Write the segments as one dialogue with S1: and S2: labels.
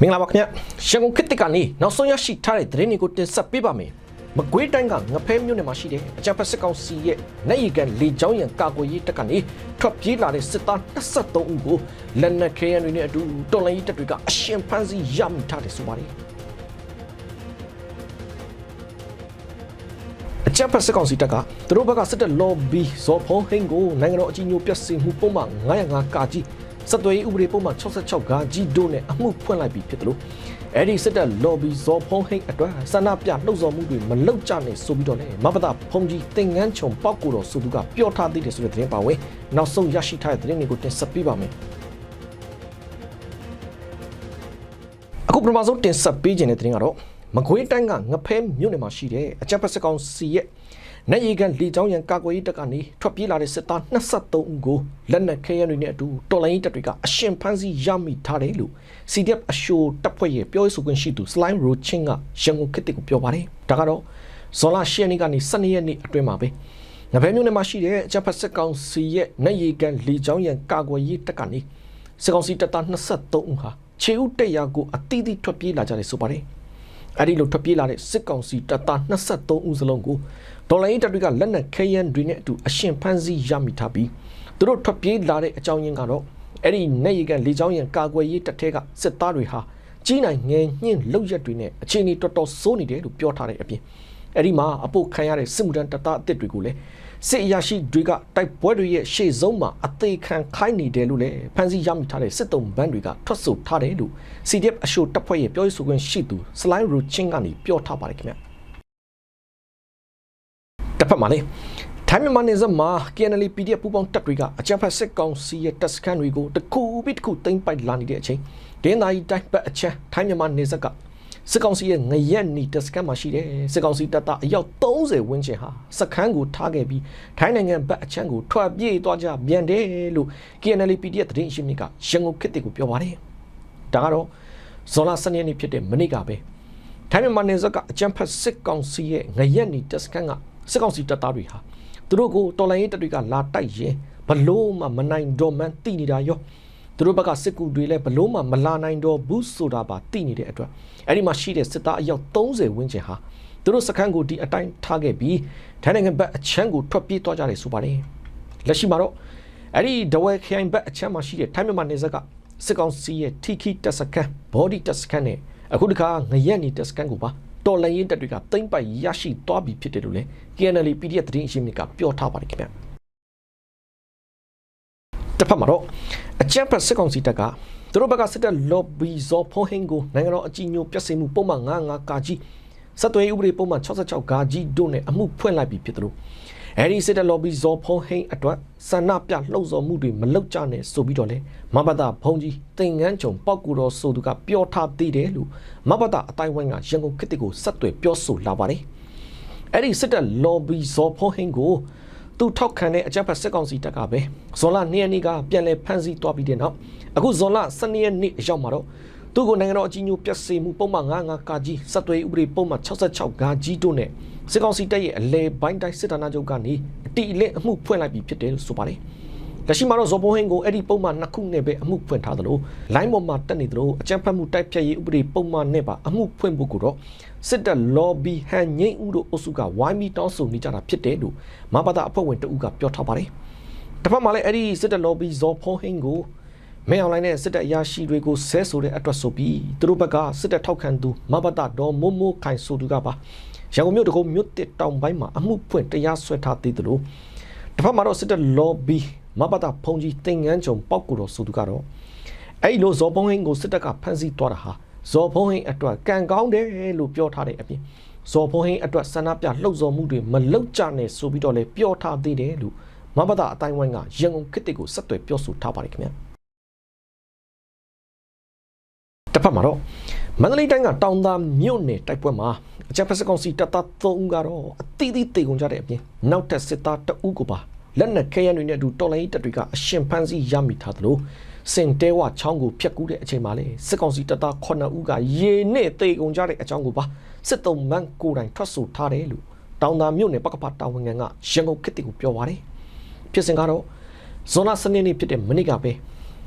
S1: မင်္ဂလာပါခင်ဗျရန်ကုန်ခေတ်တစ်ကနေနောက်ဆုံးရရှိထားတဲ့သတင်းတွေကိုတင်ဆက်ပေးပါမယ်မကွေးတိုင်းကငဖဲမြို့နယ်မှာရှိတဲ့အကြံဖက်စစ်ကောင်စီရဲ့နိုင်ရီကန်လေကြောင်းရန်ကာကွယ်ရေးတပ်ကနေထွက်ပြေးလာတဲ့စစ်သား23ဦးကိုလက်နက်ခဲယမ်းတွေနဲ့အတူတော်လိုင်းရေးတပ်တွေကအရှင်ဖမ်းဆီးရမိထားတယ်ဆိုပါတယ်အကြံဖက်စစ်ကောင်စီတပ်ကသူတို့ဘက်ကစစ်တပ် lobby ဇော်ဖုံးဟင်းကိုနိုင်ငံတော်အကြီးအကျယ်ပြည့်စုံမှုပုံမှန်905ကာကြီး စက်သွေးဥပဒေပုံမှန်66ဂါကြီးတို့နဲ့အမှုဖွင့်လိုက်ပြီးဖြစ်တယ်လို့အဲ့ဒီစစ်တပ် lobby ဇော်ဖုံးဟင်းအတွက်ဆန္ဒပြလှုပ်ဆော်မှုတွေမလုပ်ကြနဲ့ဆိုပြီးတော့လေမပဒဖုံကြီးတင်ငန်းချုံပောက်ကိုတော်ဆိုသူကပြောထားသေးတယ်ဆိုတဲ့သတင်းပါဝင်နောက်ဆုံးရရှိထားတဲ့သတင်းတွေကိုတင်ဆက်ပေးပါမယ်အခုပထမဆုံးတင်ဆက်ပေးခြင်းတဲ့သတင်းကတော့မကွေးတိုင်းကငဖဲမြို့နယ်မှာရှိတဲ့အကြံဖက်စစ်ကောင်စီရဲ့ နိုင်ရီကန်လေကြောင်းရန်ကာကွယ်ရေးတပ်ကနေထွက်ပြေးလာတဲ့စစ်သား23ဦးကိုလက်နက်ခဲယမ်းတွေနဲ့အတူတော်လိုင်းရေးတပ်တွေကအရှင်ဖမ်းဆီးရမိထားတယ်လို့ CDF အရှိုးတပ်ဖွဲ့ရဲ့ပြောရေးဆိုခွင့်ရှိသူ Slime Rochin ကရန်ကုန်ခေတ်ကိုပြောပါတယ်။ဒါကတော့ဇွန်လ10ရက်နေ့ကနေ12ရက်နေ့အတွင်းမှာပဲငဖဲမြို့နယ်မှာရှိတဲ့အကြံဖက်စစ်ကောင်စီရဲ့နိုင်ရီကန်လေကြောင်းရန်ကာကွယ်ရေးတပ်ကနေစစ်ကောင်စီတပ်သား23ဦးဟာခြေဥတက်ရာကိုအတိအသီးထွက်ပြေးလာကြတယ်ဆိုပါတယ်။ အဲဒီလိုထွက်ပြေးလာတဲ့စစ်ကောင်စီတပ်သား23ဦးစလုံးကိုဒေါ်လာရင်းတပ်တွေကလက်နက်ခဲယမ်းတွေနဲ့အတူအရှင်ဖမ်းဆီးရမိထားပြီးသူတို့ထွက်ပြေးလာတဲ့အကြောင်းရင်းကတော့အဲ့ဒီနေရီကန်လေကြောင်းရန်ကာကွယ်ရေးတပ်ထဲကစစ်သားတွေဟာကြီးနိုင်ငယ်ညှင့်လောက်ရက်တွေနဲ့အခြေအနေတော်တော်ဆိုးနေတယ်လို့ပြောထားတဲ့အပြင် အဲ့ဒီမှာအပုတ်ခံရတဲ့စစ်မှုထမ်းတပ်သားအစ်စ်တွေကိုလည်းစစ်အရာရှိတွေကတိုက်ပွဲတွေရဲ့ရှေ့ဆုံးမှာအသေးခံခိုင်းနေတယ်လို့လည်းဖမ်းဆီးရမိထားတဲ့စစ်တုံးဘန်းတွေကထွက်ဆိုထားတယ်လို့ CDF အရှိုးတပ်ဖွဲ့ရဲ့ပြောရေးဆိုခွင့်ရှိသူ Slime Ruchin ကနေပြောထားပါတယ်ခင်ဗျတစ်ဖက်မှာလေထိုင်းမြန်မာနယ်စပ်မှာ KNL PDF ပူးပေါင်းတပ်တွေကအကြမ်းဖက်စစ်ကောင်စီရဲ့တပ်စခန်းတွေကိုတကူပြီးတကူသိမ်းပိုက်လာနေတဲ့အချိန်ဒင်းသာရီတိုင်းပတ်အချမ်းထိုင်းမြန်မာနယ်စပ်က စစ်ကောင်စီရဲ့ငရက်နီတပ်စခန်းမှာရှိတဲ့စစ်ကောင်စီတပ်သားအယောက်30ဝန်းကျင်ဟာစခန်းကိုထားခဲ့ပြီးထိုင်းနိုင်ငံဘက်အချမ်းကိုထွက်ပြေးသွားကြပြန်တယ်လို့ KNL PDF သတင်းရှင်းမြစ်ကရန်ကုန်ခေတ်တွေကိုပြောပါတယ်ဒါကတော့ဇွန်လ12ရက်နေ့ဖြစ်တဲ့မနေ့ကပဲထိုင်းမြန်မာနယ်စပ်ကအကြမ်းဖက်စစ်ကောင်စီရဲ့ငရက်နီတပ်စခန်းကစစ်ကောင်စီတပ်သားတွေဟာသူတို့ကိုတော်လိုင်းရေးတပ်တွေကလာတိုက်ရင်ဘလို့မှမနိုင်တော့မှန်းသိနေတာရော သူတို့ဘက်ကစစ်ကူတွေလည်းဘလို့မှမလာနိုင်တော့ဘူးဆိုတာပါသိနေတဲ့အတွက်အဲ့ဒီမှာရှိတဲ့စစ်သားအယောက်30ဝန်းကျင်ဟာသူတို့စခန်းကိုဒီအတိုင်းထားခဲ့ပြီးထိုင်းနိုင်ငံဘက်အချမ်းကိုထွက်ပြေးသွားကြတယ်ဆိုပါတယ်လက်ရှိမှာတော့အဲ့ဒီဒဝဲခိုင်ဘက်အချမ်းမှာရှိတဲ့ထိုင်းမြန်မာနယ်စပ်ကစစ်ကောင်စီရဲ့ TK တပ်စခန်း body တပ်စခန်းနဲ့အခုတခါငရက်နီတပ်စခန်းကိုပါတော်လန်ရင်တပ်တွေကတိမ့်ပိုက်ရရှိသွားပြီဖြစ်တယ်လို့လည်း KNL PDF သတင်းအရှင်းမြစ်ကပြောထားပါတယ်ခင်ဗျတစ်ဖက်မှာတော့ အကြမ်းဖက်စစ်ကောင်စီတပ်ကသူတို့ဘက်ကစစ်တပ် lobby ဇော်ဖုံးဟင်းကိုနိုင်ငံတော်အကြီးအကျယ်ပြည့်စုံမှုပုံမှန်95ကာကြီးစက်သွေးဥပဒေပုံမှန်66ကာကြီးတို့နဲ့အမှုဖွင့်လိုက်ပြီဖြစ်တယ်လို့အဲဒီစစ်တပ် lobby ဇော်ဖုံးဟင်းအတွက်ဆန္ဒပြလှုပ်ဆော်မှုတွေမလုပ်ကြနဲ့ဆိုပြီးတော့လေမဘတာဘုံကြီးတင်ငန်းချုံပောက်ကူတော်ဆိုသူကပြောထားသေးတယ်လို့မဘတာအတိုင်းဝိုင်းကရန်ကုန်ခေတ်တစ်ကိုဆက်သွယ်ပြောဆိုလာပါတယ်အဲ့ဒီစစ်တပ် lobby ဇော်ဖုံးဟင်းကို သူထောက်ခံတဲ့အကြမ်းဖက်စစ်ကောင်စီတပ်ကပဲဇွန်လ2ရက်နေ့ကပြန်လည်ဖမ်းဆီးသွားပြီးတဲ့နောက်အခုဇွန်လ12ရက်နေ့အရောက်မှာတော့သူ့ကိုနိုင်ငံတော်အကြီးအကျယ်ပြည့်စုံမှုပုံမှန်95ကာကြီးစက်သွေးဥပဒေပုံမှန်66ကာကြီးတို့နဲ့စစ်ကောင်စီတပ်ရဲ့အလဲပိုင်းတိုင်းစစ်ဌာနချုပ်ကနေအတိအလင်းအမှုဖွင့်လိုက်ပြီးဖြစ်တယ်လို့ဆိုပါတယ် လက်ရှိမှာတော့ဇော်ဘုံဟင်းကိုအဲ့ဒီပုံမှန်နှစ်ခုနဲ့ပဲအမှုဖွင့်ထားသလိုလိုင်းပေါ်မှာတက်နေသလိုအကြမ်းဖက်မှုတိုက်ဖြတ်ရေးဥပဒေပုံမှန်နဲ့ပါအမှုဖွင့်ဖို့ကိုတော့စစ်တပ် lobby ဟန်ငိမ့်ဦးတို့အုပ်စုကဝိုင်းပြီးတောင်းဆိုနေကြတာဖြစ်တယ်လို့မဘာသာအဖွဲ့ဝင်တဦးကပြောထားပါတယ်တစ်ဖက်မှာလည်းအဲ့ဒီစစ်တပ် lobby ဇော်ဘုံဟင်းကိုမင်းအွန်လိုင်းနဲ့စစ်တပ်အရာရှိတွေကိုဆဲဆိုတဲ့အတွက်ဆိုပြီးသူတို့ဘက်ကစစ်တပ်ထောက်ခံသူမဘာသာဒေါ်မိုးမိုးခိုင်ဆိုသူကပါရန်ကုန်မြို့တကုံမြို့တစ်တောင်ပိုင်းမှာအမှုဖွင့်တရားစွဲထားသေးတယ်လို့တစ်ဖက်မှာတော့စစ်တပ် lobby မဘာသာဖုန်ကြီးတင်ငန်းကြုံပောက်ကူတော်ဆိုသူကတော့အဲ့လိုဇော်ဘုံဟင်းကိုစစ်တပ်ကဖမ်းဆီးသွားတာဟာဇော်ဖုံးဟင်းအတွက်ကံကောင်းတယ်လို့ပြောထားတဲ့အပြင်ဇော်ဖုံးဟင်းအတွက်ဆန္ဒပြလှုပ်ဆော်မှုတွေမလုပ်ကြနဲ့ဆိုပြီးတော့လည်းပြောထားသေးတယ်လို့မဘတာအတိုင်းဝိုင်းကရန်ကုန်ခေတ်တွေကိုဆက်သွယ်ပြောဆိုထားပါတယ်ခင်ဗျာတစ်ဖက်မှာတော့မန္တလေးတိုင်းကတောင်သာမြို့နယ်တိုက်ပွဲမှာအကြမ်းဖက်စကောင်စီတပ်သား3ဦးကတော့အသီးသီးတေကုန်ကြတဲ့အပြင်နောက်ထပ်စစ်သား2ဦးကိုပါ လက်နက်ခဲယမ်းတွေနဲ့အတူတော်လိုင်းတပ်တွေကအရှင်ဖမ်းဆီးရမိထားသလိုစင်တဲဝချောင်းကိုဖျက်ကူးတဲ့အချိန်မှာလေစစ်ကောင်စီတပ်သား9ဦးကရေနဲ့တေကုန်ကြတဲ့အကြောင်းကိုပါစစ်တုံးမန်းကိုယ်တိုင်ထွက်ဆိုထားတယ်လို့တောင်သာမြို့နယ်ပကပတာဝန်ခံကရန်ကုန်ခေတ်တီကိုပြောပါတယ်ဖြစ်စဉ်ကတော့ဇွန်လ12ရက်နေ့ဖြစ်တဲ့မနေ့ကပဲ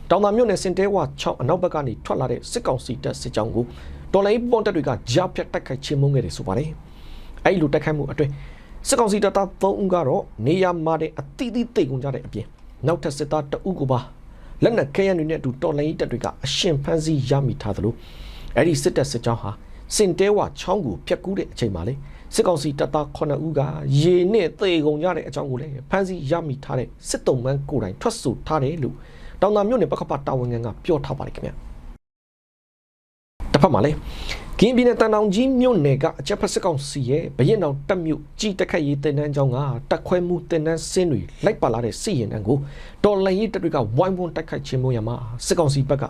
S1: တောင်သာမြို့နယ်စင်တဲဝ6အနောက်ဘက်ကနေထွက်လာတဲ့စစ်ကောင်စီတပ်စစ်ကြောင်းကိုတော်လိုင်းပွန်တပ်တွေကကြားဖြတ်တိုက်ခိုက်ချင်းမုန်းခဲ့တယ်ဆိုပါတယ်အဲ့ဒီလိုတိုက်ခိုက်မှုအတွင်း စစ်ကောင်စီတပ်သား3ဦးကတော့နေရာမှာတဲ့အတိအသီးတိတ်ကုန်ကြတဲ့အပြင်နောက်ထပ်စစ်သား2ဦးကိုပါလက်နက်ခဲယမ်းတွေနဲ့အတူတော်လိုင်းတပ်တွေကအရှင်ဖမ်းဆီးရမိထားသလိုအဲ့ဒီစစ်တပ်စစ်ကြောင်းဟာစင်တဲဝချောင်းကိုဖျက်ကူးတဲ့အချိန်မှာလေစစ်ကောင်စီတပ်သား9ဦးကရေနဲ့သေကုန်ကြတဲ့အကြောင်းကိုလည်းဖမ်းဆီးရမိထားတဲ့စစ်တုံးမန်းကိုယ်တိုင်ထွက်ဆိုထားတယ်လို့တောင်သာမြို့နယ်ပကပတာဝန်ခံကပြောထားပါတယ်ခင်ဗျ တစ်ဖက်မှာလေကင်းပြည်နယ်တန်တောင်ကြီးမြို့နယ်ကအကြက်ဖက်စစ်ကောင်စီရဲ့ဘရင်တောင်တက်မြို့ကြီးတက်ခတ်ရေးတင်နန်းကျောင်းကတက်ခွဲမှုတင်နန်းစင်းတွေလိုက်ပါလာတဲ့စစ်ရင်တန်းကိုတော်လိုင်းရေးတပ်တွေကဝိုင်းဝန်းတိုက်ခိုက်ခြင်းမို့ရမှာစစ်ကောင်စီဘက်က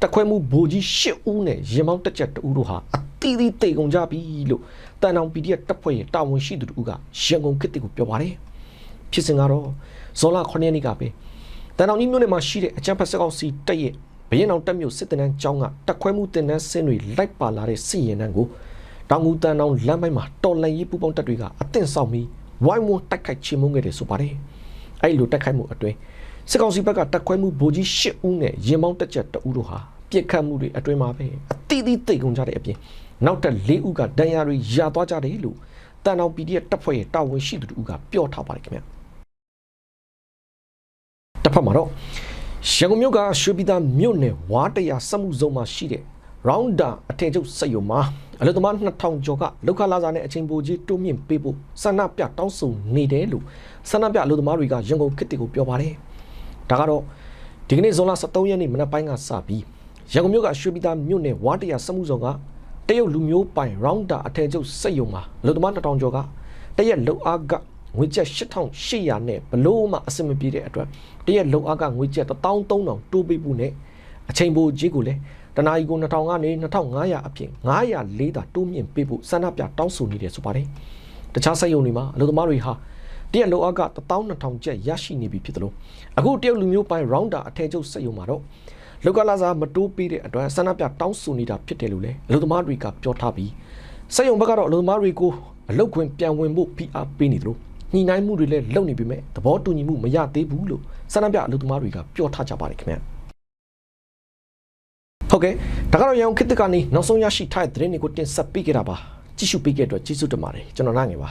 S1: တက်ခွဲမှုဗိုလ်ကြီး၈ဦးနဲ့ရင်မောင်းတက်ချက်2ဦးတို့ဟာအတီးတီးတိတ်ကုန်ကြပြီလို့တန်တောင် PDF တပ်ဖွဲ့ရဲ့တာဝန်ရှိသူတို့ကရန်ကုန်ခေတ်ကိုပြောပါတယ်ဖြစ်စဉ်ကတော့ဇော်လာ9ရက်နေ့ကပဲတန်တောင်ကြီးမြို့နယ်မှာရှိတဲ့အကြက်ဖက်စစ်ကောင်စီတပ်ရဲ့ ဘရင်အောင်တက်မြို့စစ်တနန်းကျောင်းကတက်ခွဲမှုတင်နန်းစင်းတွေလိုက်ပါလာတဲ့စစ်ရင်တန်းကိုတောင်ငူတန်တောင်လမ်းပိုင်းမှာတော်လန်ရေးပူပေါင်းတပ်တွေကအသင့်ဆောင်ပြီးဝိုင်းဝန်းတိုက်ခိုက်ချေမှုန်းခဲ့တယ်ဆိုပါတယ်။အဲ့လိုတိုက်ခိုက်မှုအတွင်းစစ်ကောင်စီဘက်ကတက်ခွဲမှုဗိုလ်ကြီး၈ဦးနဲ့ရင်မောင်းတက်ချက်2ဦးတို့ဟာပြစ်ခတ်မှုတွေအတွင်းမှာပဲအတိအသီးတိတ်ကုန်ကြတဲ့အပြင်နောက်ထပ်၄ဦးကဒဏ်ရာတွေရာသွားကြတယ်လို့တန်တောင် PDF တပ်ဖွဲ့ရဲ့တာဝန်ရှိသူတို့ကပြောထားပါတယ်ခင်ဗျ။တစ်ဖက်မှာတော့ ရန်ကုန်မြို့ကရွှေပြည်သာမြို့နယ်ဝါတရာစက်မှုဇုံမှာရှိတဲ့ Rounder အထည်ချုပ်စက်ရုံမှာအလုပ်သမား2000ကျော်ကလောက်ခလာစားနဲ့အချိန်ပိုကြီးတိုးမြင့်ပေးဖို့ဆန္ဒပြတောင်းဆိုနေတယ်လို့ဆန္ဒပြအလုပ်သမားတွေကရန်ကုန်ခေတ်ကိုပြောပါတယ်။ဒါကတော့ဒီကနေ့ဇွန်လ23ရက်နေ့မနက်ပိုင်းကစပြီးရန်ကုန်မြို့ကရွှေပြည်သာမြို့နယ်ဝါတရာစက်မှုဇုံကတရုတ်လူမျိုးပိုင် Rounder အထည်ချုပ်စက်ရုံမှာအလုပ်သမား2000ကျော်ကတရက်လောက်အားက ငွေကျပ်8800နဲ့ဘလို့မှအဆင်မပြေတဲ့အတွက်တရက်လောက်အားကငွေကျပ်13000တိုးပေးဖို့နဲ့အချိန်ပိုကြီးကိုလည်းတနာရီကို2000ကနေ2500အပြင်904တာတိုးမြင့်ပေးဖို့ဆန္ဒပြတောင်းဆိုနေတယ်ဆိုပါတယ်။တခြားစက်ရုံတွေမှာအလုပ်သမားတွေဟာတရက်လောက်အားက12000ကျပ်ရရှိနေပြီဖြစ်တယ်လို့အခုတရုတ်လူမျိုးပိုင်း rounder အထည်ချုပ်စက်ရုံမှာတော့လောက်ကလာစားမတိုးပေးတဲ့အတွက်ဆန္ဒပြတောင်းဆိုနေတာဖြစ်တယ်လို့လည်းအလုပ်သမားတွေကပြောထားပြီးစက်ရုံဘက်ကတော့အလုပ်သမားတွေကိုအလုပ်ခွင်ပြန်ဝင်ဖို့ဖိအားပေးနေတယ်လို့ ညှိနှိုင်းမှုတွေလည်းလုပ်နေပေမဲ့သဘောတူညီမှုမရသေးဘူးလို့ဆန္ဒပြအလုပ်သမားတွေကပြောထားကြပါတယ်ခင်ဗျာဟုတ်ကဲ့ဒါကတော့ရန်ကုန်ခေတ်ကနေနောက်ဆုံးရရှိထားတဲ့သတင်းတွေကိုတင်ဆက်ပေးခဲ့တာပါကြည့်ရှုပေးခဲ့တဲ့အတွက်ကျေးဇူးတင်ပါတယ်ကျွန်တော်နိုင်ငယ်ပါ